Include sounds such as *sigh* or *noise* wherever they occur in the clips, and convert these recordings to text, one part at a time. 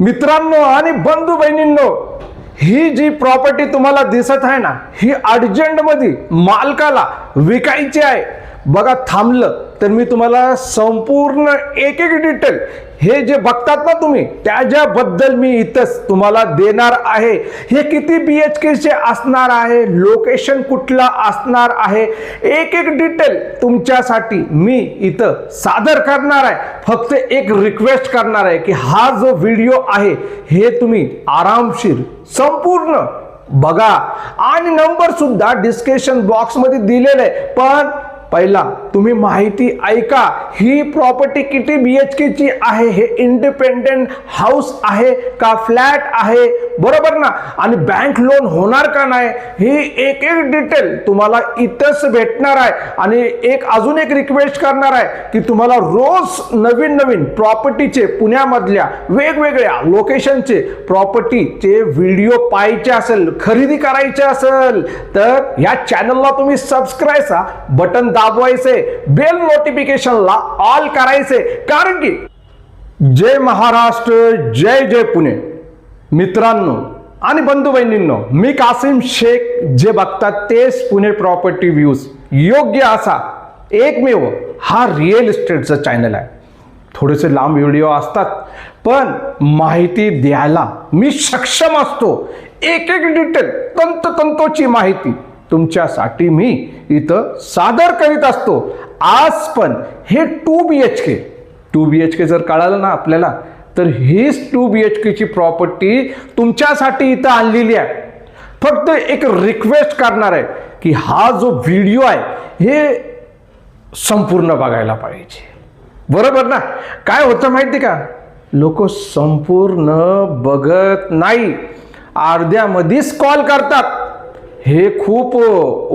मित्रांनो आणि बंधू बहिणींनो ही जी प्रॉपर्टी तुम्हाला दिसत आहे ना ही अर्जंटमध्ये मालकाला विकायची आहे. बघा थांबलं. तर मी तुम्हाला संपूर्ण एक एक डिटेल हे जे बघतात ना तुम्ही त्याच्याबद्दल मी इथंच तुम्हाला देणार आहे. हे किती बी एच केचे असणार आहे? लोकेशन कुठला असणार आहे? एक एक डिटेल तुमच्यासाठी मी इथं सादर करणार आहे. फक्त एक रिक्वेस्ट करणार आहे की हा जो व्हिडिओ आहे हे तुम्ही आरामशीर संपूर्ण बघा. आणि नंबर सुद्धा डिस्क्रिप्शन बॉक्समध्ये दिलेला आहे. पण पहिला तुम्ही माहिती ऐका. ही प्रॉपर्टी किती बी एच ची आहे? हे इंडिपेंडेंट हाऊस आहे का फ्लॅट आहे? बरोबर ना? आणि बँक लोन होणार का नाही? ही एक एक डिटेल तुम्हाला इथंच भेटणार आहे. आणि एक अजून एक रिक्वेस्ट करणार आहे की तुम्हाला रोज नवीन नवीन प्रॉपर्टीचे पुण्यामधल्या वेगवेगळ्या लोकेशनचे प्रॉपर्टीचे व्हिडिओ पाहायचे असेल खरेदी करायचे असेल तर या चॅनलला तुम्ही सबस्क्राईबचा बटन दाबवायचे बेल नोटिफिकेशनला ऑल करायचे. कारण की जय महाराष्ट्र जय जय पुणे. मित्रांनो आणि बंधू बहिणींनो मी कासिम शेख जे बघतात तेच पुणे प्रॉपर्टी व्ह्यूज योग्य असा एकमेव हा रिअल इस्टेटचा चॅनल आहे. थोडेसे लांब व्हिडिओ असतात पण माहिती द्यायला मी सक्षम असतो. एक एक डिटेल तंतोतंतोची माहिती. तुमच्यासाठी मी इथं सादर करीत असतो. आज पण हे two B H K two B H K जर कळालं ना आपल्याला तर हीच टू बी एच केची प्रॉपर्टी तुमच्यासाठी इथं आणलेली आहे. फक्त एक रिक्वेस्ट करणार आहे की हा जो व्हिडिओ आहे हे संपूर्ण बघायला पाहिजे. बरोबर ना? काय होतं माहिती का? लोक संपूर्ण बघत नाही. अर्ध्यामध्येच कॉल करतात. हे खूप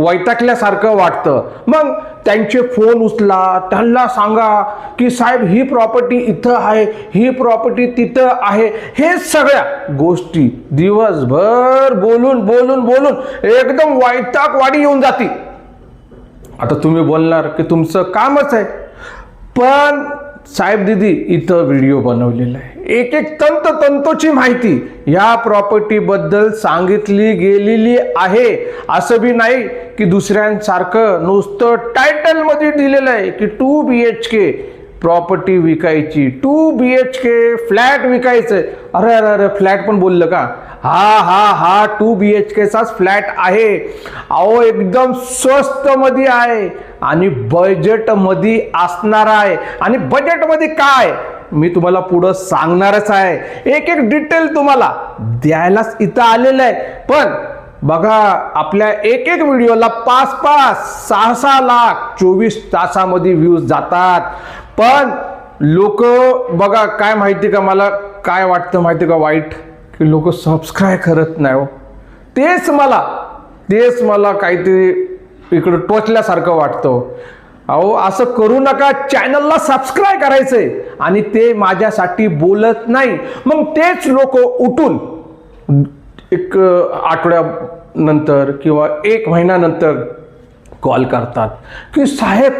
वैताकल्यासारखं वाटतं. मग त्यांचे फोन उचला त्यांना सांगा की साहेब ही प्रॉपर्टी इथं आहे ही प्रॉपर्टी तिथं आहे. हे सगळ्या गोष्टी दिवसभर बोलून बोलून बोलून एकदम वैताकवाडी येऊन जाते. आता तुम्ही बोलणार की तुमचं कामच आहे. पण साहेब दिदी इथं व्हिडिओ बनवलेला आहे. एक एक तंत तंतोची माहिती या प्रॉपर्टीबद्दल सांगितली गेलेली आहे. असं बी नाही की दुसऱ्यांसारखं नुसतं टायटलमध्ये दिलेलं आहे की two B H K property विकायची. Two B H K flat विकायचं अरे अरे अरे फ्लॅट पण बोललं का? हा हा हा टू बी एच केचाच फ्लॅट आहे. अहो एकदम स्वस्तमध्ये आहे. आणि बजेटमध्ये असणार आहे. आणि बजेटमध्ये काय? मी तुम्हाला पुढं सांगणारच आहे. एक एक डिटेल तुम्हाला द्यायलाच इथं आलेलं आहे. पण बघा आपल्या एक एक व्हिडिओला पाच पाच सहा सहा लाख चोवीस तासामध्ये व्ह्यूज जातात. पण लोक बघा काय माहिती का मला काय वाटतं माहिती का वाईट? की लोक सबस्क्राईब करत नाही हो. तेच मला तेच मला काहीतरी इकडं टोचल्यासारखं वाटतं. अहो असं करू नका चॅनलला सबस्क्राईब करायचंय. आणि ते माझ्यासाठी बोलत नाही. मग तेच लोक उठून एक आठवड्यानंतर किंवा एक महिन्यानंतर कॉल करतात. की साहेब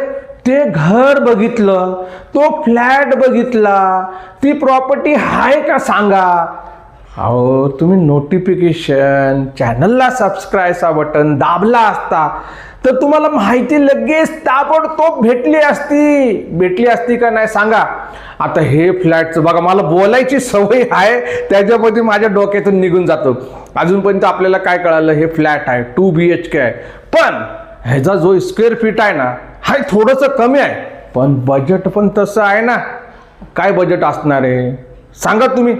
ते घर बघितलं तो फ्लॅट बघितला ती प्रॉपर्टी आहे का सांगा? अहो तुम्ही नोटिफिकेशन चॅनलला सबस्क्राईबचा बटन दाबला असता तर तुम्हाला माहिती लगेच ताबडतोब भेटली असती. भेटली असती का नाही सांगा. आता हे फ्लॅटचं बघा मला बोलायची सवय आहे त्याच्यामध्ये माझ्या डोक्यातून निघून जातो. अजूनपर्यंत आपल्याला काय कळालं हे फ्लॅट आहे टू बी एच के आहे. पण ह्याचा जो स्क्वेअर फीट आहे ना हा थोडंसं कमी आहे. पण बजेट पण तसं आहे ना. काय बजेट असणार आहे? सांगा तुम्ही.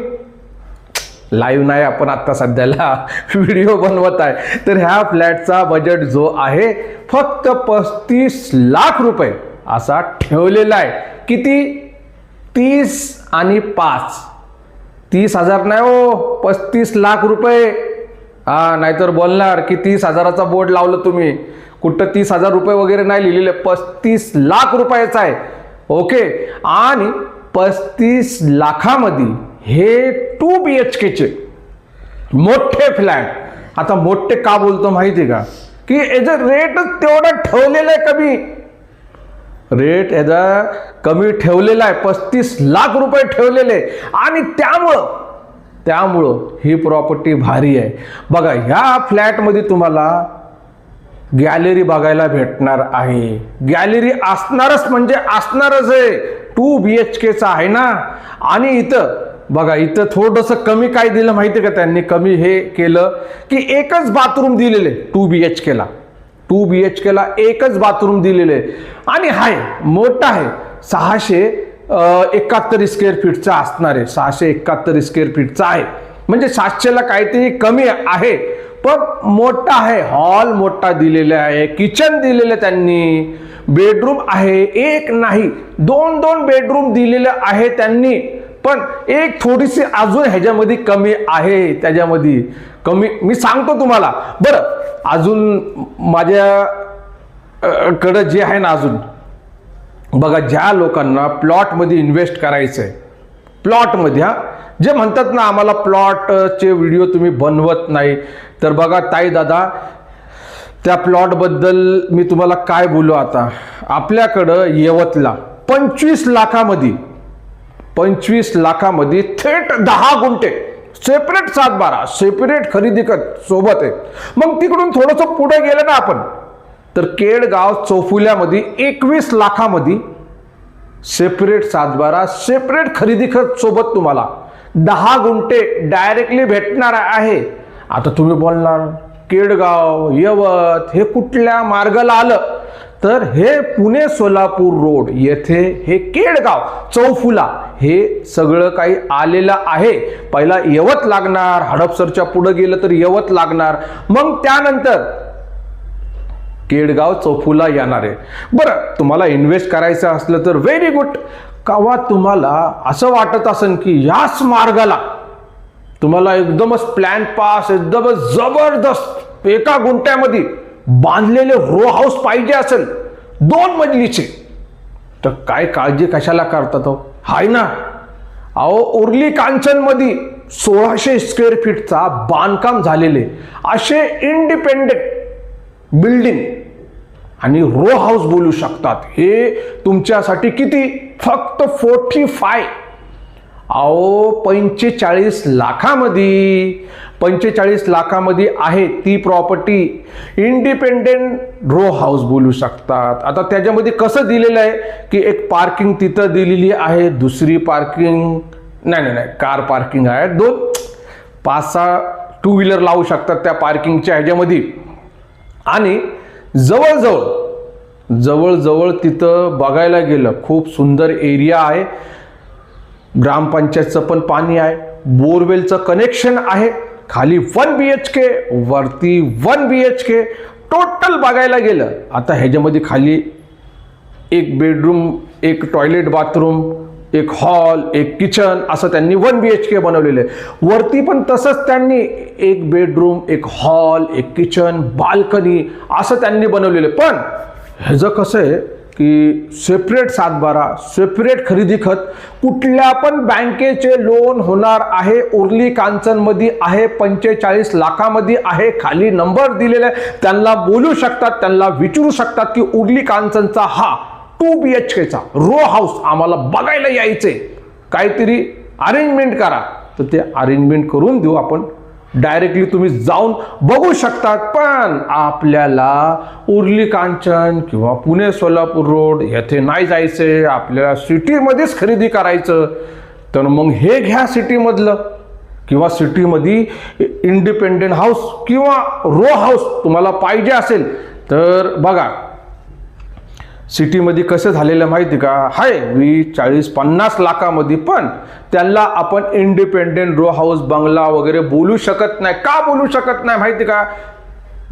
लाईव्ह नाही आपण आत्ता सध्याला *laughs* व्हिडिओ बनवत आहे. तर ह्या फ्लॅटचा बजेट जो आहे फक्त पस्तीस लाख रुपये असा ठेवलेला आहे. किती? तीस आणि पाच. तीस हजार नाही हो पस्तीस लाख रुपये. हा नाहीतर बोलणार की तीस हजाराचा बोर्ड लावलं तुम्ही. कुठं तीस हजार रुपये वगैरे नाही लिहिलेले पस्तीस लाख रुपयाचा आहे. ओके? आणि पस्तीस लाखामध्ये हे टू बी एच केचे मोठे फ्लॅट आता मोठे का बोलतो माहिती आहे का? की याचं रेटच तेवढं ठेवलेलं आहे कमी. रेट याचा कमी ठेवलेला आहे पस्तीस लाख रुपये ठेवलेले आणि त्यामुळं त्यामुळं ही प्रॉपर्टी भारी आहे. बघा ह्या फ्लॅटमध्ये तुम्हाला गॅलरी बघायला भेटणार आहे. गॅलरी असणारच म्हणजे असणारच आहे. टू बी एच केचा आहे ना? आणि इथं बघा इथं थोडंसं कमी काय दिलं माहिती का त्यांनी? कमी हे केलं की एकच बाथरूम दिलेले टू बी एच केला टू बी एच केला एकच बाथरूम दिलेले. आणि हाय मोठा आहे. सहाशे एकाहत्तर स्क्वेअर फीटचा असणार आहे. सहाशे एकाहत्तर स्क्वेअर फीटचा आहे. म्हणजे सातशेला काहीतरी कमी आहे. पण मोठा आहे. हॉल मोठा दिलेला आहे. किचन दिलेलं त्यांनी. बेडरूम आहे. एक नाही. दोन दोन बेडरूम दिलेले आहे त्यांनी. पण एक थोडीशी अजून ह्याच्यामध्ये कमी आहे त्याच्यामध्ये. कमी मी सांगतो तुम्हाला. बरं अजून माझ्या कडं जे आहे ना अजून. बघा ज्या लोकांना प्लॉटमध्ये इन्व्हेस्ट करायचं आहे प्लॉटमध्ये हां. जे म्हणतात ना आम्हाला प्लॉटचे व्हिडिओ तुम्ही बनवत नाही. तर बघा ताई दादा त्या प्लॉटबद्दल मी तुम्हाला काय बोलू आता? आपल्याकडं यवतला पंचवीस लाखामध्ये पंचवीस लाखामध्ये थेट दहा गुंठे. सेपरेट सात बारा सेपरेट खरेदी कर सोबत आहे. मग तिकडून थोडंसं पुढे गेलं ना आपण तर केडगाव चौफुल्यामध्ये एकवीस लाखामध्ये सेपरेट सातबारा सेपरेट खरेदी खत सोबत तुम्हाला दहा गुंठे डायरेक्टली भेटणार आहे. आता तुम्ही बोलणार केडगाव यवत हे कुठल्या मार्गाला आलं? तर हे पुणे सोलापूर रोड येथे हे केडगाव चौफुला हे सगळं काही आलेलं आहे. पहिला यवत लागणार हडपसरच्या पुढे गेलं तर यवत लागणार. मग त्यानंतर केडगाव चौफुला येणार आहे. बरं तुम्हाला इन्व्हेस्ट करायचं असलं तर व्हेरी गुड कावा तुम्हाला असं वाटत असेल की याच मार्गाला तुम्हाला एकदमच प्लॅन पास एकदमच जबरदस्त एका गुंट्यामध्ये बांधलेले रो हाऊस पाहिजे असेल दोन मजलीचे तर काय काळजी कशाला करतात तो? हाय ना. अहो उर्ली कांचनमध्ये सोळाशे स्क्वेअर फीटचा बांधकाम झालेले असे इंडिपेंडेंट बिल्डिंग आणि रो हाऊस बोलू शकतात. हे तुमच्यासाठी किती? फक्त फोर्टी फाय अहो पंचेचाळीस लाखामध्ये पंचेचाळीस लाखामध्ये आहे ती प्रॉपर्टी इंडिपेंडेंट रो हाऊस बोलू शकतात. आता त्याच्यामध्ये कसं दिलेलं आहे? की एक पार्किंग तिथं दिलेली आहे दुसरी पार्किंग नाही नाही नाही कार पार्किंग आहे. दोन पाच सहा टू व्हीलर लावू शकतात त्या पार्किंगच्या ह्याच्यामध्ये. आणि जवळजवळ जवळजवळ तिथं बघायला गेलं खूप सुंदर एरिया आहे. ग्रामपंचायतचं पण पाणी आहे बोरवेलचं कनेक्शन आहे. खाली वन बी एच के वरती one B H K total बघायला गेलं. आता ह्याच्यामध्ये खाली एक बेडरूम एक टॉयलेट बाथरूम एक हॉल एक किचन असं त्यांनी वन बी एच के बनवलेलं आहे. वरती पण तसंच त्यांनी एक बेडरूम एक हॉल एक किचन बाल्कनी असं त्यांनी बनवलेलं आहे. पण ह्याचं कसं आहे की सेपरेट सातबारा सेपरेट खरेदी खत कुठल्या पण बँकेचे लोन होणार आहे उर्ली कांचनमध्ये आहे पंचेचाळीस लाखामध्ये आहे खाली नंबर दिलेला आहे त्यांना बोलू शकतात त्यांना विचारू शकतात की उर्ली कांचनचा हा टू बी एच केचा रो हाऊस आम्हाला बघायला यायचे काहीतरी अरेंजमेंट करा. तर ते अरेंजमेंट करून देऊ आपण. डायरेक्टली तुम्ही जाऊन बघू शकतात. पण आपल्याला उर्ली कांचन किंवा पुणे सोलापूर रोड येथे नाही जायचे आपल्याला सिटीमध्येच खरेदी करायचं. तर मग हे घ्या सिटीमधलं किंवा सिटीमध्ये इंडिपेंडेंट हाऊस किंवा रो हाऊस तुम्हाला पाहिजे असेल. तर बघा सिटीमध्ये कसं झालेलं माहिती का? हाय वीस चाळीस पन्नास लाखामध्ये पण त्यांना आपण इंडिपेंडेंट रो हाऊस बंगला वगैरे बोलू शकत नाही. का बोलू शकत नाही माहिती का?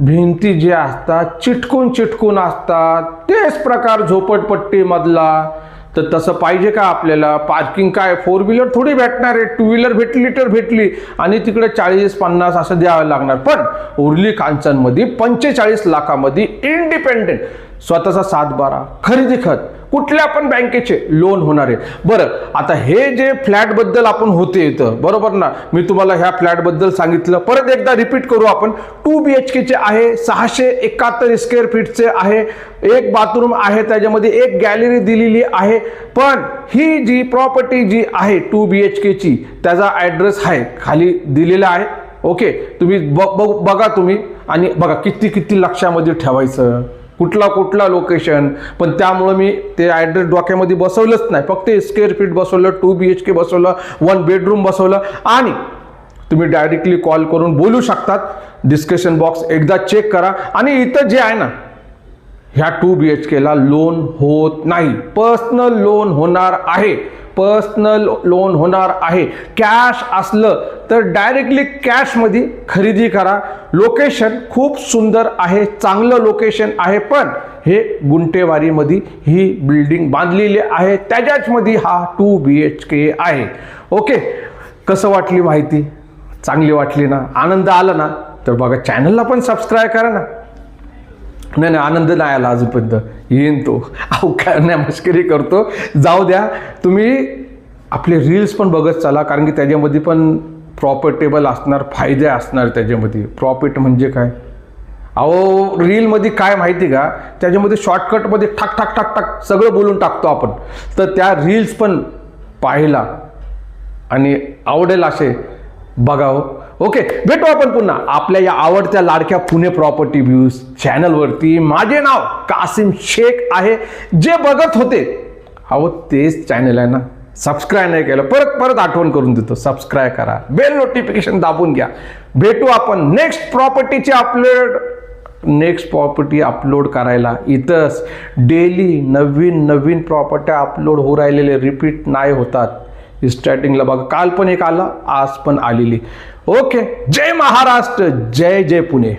भिंती जे असतात चिटकून चिटकून असतात. तेच प्रकार झोपडपट्टीमधला. तर तसं पाहिजे का आपल्याला? पार्किंग काय? फोर व्हीलर थोडी भेटणार आहे. टू व्हीलर भेटली तर भेटली. आणि तिकडे चाळीस पन्नास असं द्यावं लागणार. पण उर्ली कांचनमध्ये पंचेचाळीस लाखामध्ये इंडिपेंडेंट स्वतःचा सातबारा. खरेदी खत. कुठल्या पण बँकेचे लोन होणार आहे. बरं आता हे जे फ्लॅटबद्दल आपण होते इथं बरोबर ना? मी तुम्हाला ह्या फ्लॅटबद्दल सांगितलं. परत एकदा रिपीट करू आपण. टू बी एच केचे आहे सहाशे एकाहत्तर स्क्वेअर फीटचे आहे एक बाथरूम आहे त्याच्यामध्ये एक गॅलरी दिलेली आहे. पण ही जी प्रॉपर्टी जी आहे टू बी एच केची त्याचा ॲड्रेस आहे खाली दिलेला आहे. ओके तुम्ही ब बघा तुम्ही. आणि बघा किती किती लक्षामध्ये ठेवायचं. कुठला कुठला लोकेशन पण त्यामुळं मी ते ॲड्रेस डोक्यामध्ये बसवलंच नाही. फक्त स्क्वेअर फीट बसवलं टू बी एच के बसवलं वन बेडरूम बसवलं. आणि तुम्ही डायरेक्टली कॉल करून बोलू शकतात. डिस्कशन बॉक्स एकदा चेक करा. आणि इथं जे आहे ना ह्या टू बी एच केला लोन होत नाही. पर्सनल लोन होणार आहे. पर्सनल लोन होणार आहे. कॅश असलं तर डायरेक्टली कॅशमध्ये खरेदी करा. लोकेशन खूप सुंदर आहे चांगलं लोकेशन आहे पण हे गुंटेवारीमध्ये ही बिल्डिंग बांधलेली आहे. त्याच्याचमध्ये हा टू बी एच के आहे. ओके कसं वाटली माहिती? चांगली वाटली ना? आनंद आला ना? तर बघा चॅनलला पण सबस्क्राईब करा ना. नाही नाही आनंद नाही आला अजूनपर्यंत. येईन तो. अहो काय नाही मस्करी करतो. जाऊ द्या तुम्ही आपले रील्स पण बघत चला कारण की त्याच्यामध्ये पण प्रॉफिटेबल असणार फायदे असणार त्याच्यामध्ये. प्रॉफिट म्हणजे काय? अहो रीलमध्ये काय माहिती का? त्याच्यामध्ये शॉर्टकटमध्ये ठाक ठाक ठाक ठाक सगळं बोलून टाकतो आपण. तर त्या रील्स पण पाहिला. आणि आवडेल असे बघावं. ओके भेटू आपण पुन्हा आपल्या या आवडत्या लाडक्या पुणे प्रॉपर्टी व्ह्यूज चॅनलवरती माझे नाव कासिम शेख आहे. जे बघत होते अहो तेच चॅनल आहे ना. सबस्क्राईब नाही केलं परत परत आठवण करून देतो. सबस्क्राईब करा. बेल नोटिफिकेशन दाबून घ्या. भेटू आपण नेक्स्ट प्रॉपर्टीचे अपलोड नेक्स्ट प्रॉपर्टी अपलोड करायला इथंच. डेली नवीन नवीन प्रॉपर्ट्या अपलोड होऊ राहिलेले. रिपीट नाही होतात. स्टार्टिंगला बघा काल पण एक आला आज पण आलेली. ओके जय महाराष्ट्र जय जय पुणे.